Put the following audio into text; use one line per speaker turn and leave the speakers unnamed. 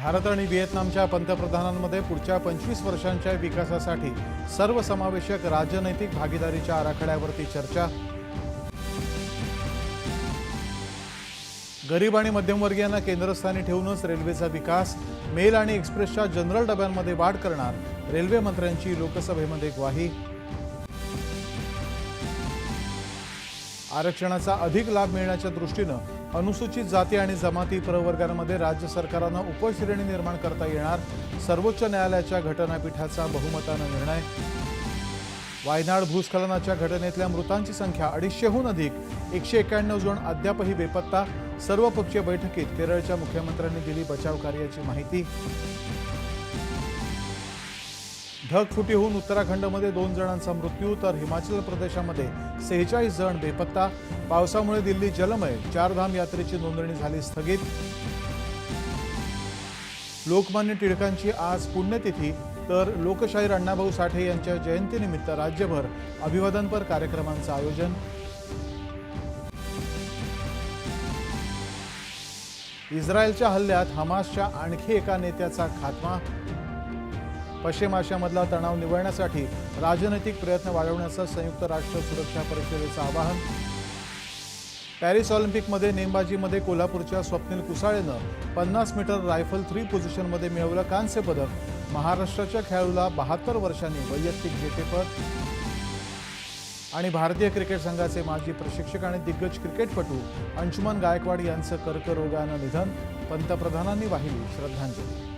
भारत आणि व्हिएतनामच्या पंतप्रधानांमध्ये पुढच्या पंचवीस वर्षांच्या विकासासाठी सर्वसमावेशक राजनैतिक भागीदारीच्या आराखड्यावरती चर्चा. गरीब आणि मध्यमवर्गीयांना केंद्रस्थानी ठेवूनच रेल्वेचा विकास मेल आणि एक्सप्रेसच्या जनरल डब्यांमध्ये वाढ करणार रेल्वे मंत्र्यांची लोकसभेमध्ये ग्वाही. आरक्षणाचा अधिक लाभ मिळण्याच्या दृष्टीनं अनुसूचित जाती आणि जमाती प्रवर्गांमध्ये राज्य सरकारांना उपश्रेणी निर्माण करता येणार सर्वोच्च न्यायालयाच्या घटनापीठाचा बहुमतानं निर्णय. वायनाड भूस्खलनाच्या घटनेतल्या मृतांची संख्या अडीचशेहून अधिक. एकशे एक्याण्णव जण अद्यापही बेपत्ता. सर्वपक्षीय बैठकीत केरळच्या मुख्यमंत्र्यांनी दिली बचाव कार्याची माहिती. ढगफुटी होऊन उत्तराखंडमध्ये दोन जणांचा मृत्यू तर हिमाचल प्रदेशामध्ये सेहेचाळीस जण बेपत्ता. पावसामुळे दिल्ली जलमय चारधाम यात्रेची नोंदणी झाली स्थगित. लोकमान्य टिळकांची आज पुण्यतिथी तर लोकशाहीर अण्णाभाऊ साठे यांच्या जयंतीनिमित्त राज्यभर अभिवादनपर कार्यक्रमांचं आयोजन. इस्रायलच्या हल्ल्यात हमासच्या आणखी एका नेत्याचा खात्मा. पश्चिम आशियामधला तणाव निवळण्यासाठी राजनैतिक प्रयत्न वाढवण्याचं संयुक्त राष्ट्र सुरक्षा परिषदेचं आवाहन. पॅरिस ऑलिम्पिकमध्ये नेमबाजीमध्ये कोल्हापूरच्या स्वप्नील कुसाळेनं पन्नास मीटर रायफल थ्री पोझिशनमध्ये मिळवलं कांस्य पदक. महाराष्ट्राच्या खेळाडूला बहात्तर वर्षांनी वैयक्तिक जेतेपद आणि भारतीय क्रिकेट संघाचे माजी प्रशिक्षक आणि दिग्गज क्रिकेटपटू अंशुमन गायकवाड यांचं कर्करोगानं निधन. पंतप्रधानांनी वाहिली श्रद्धांजली.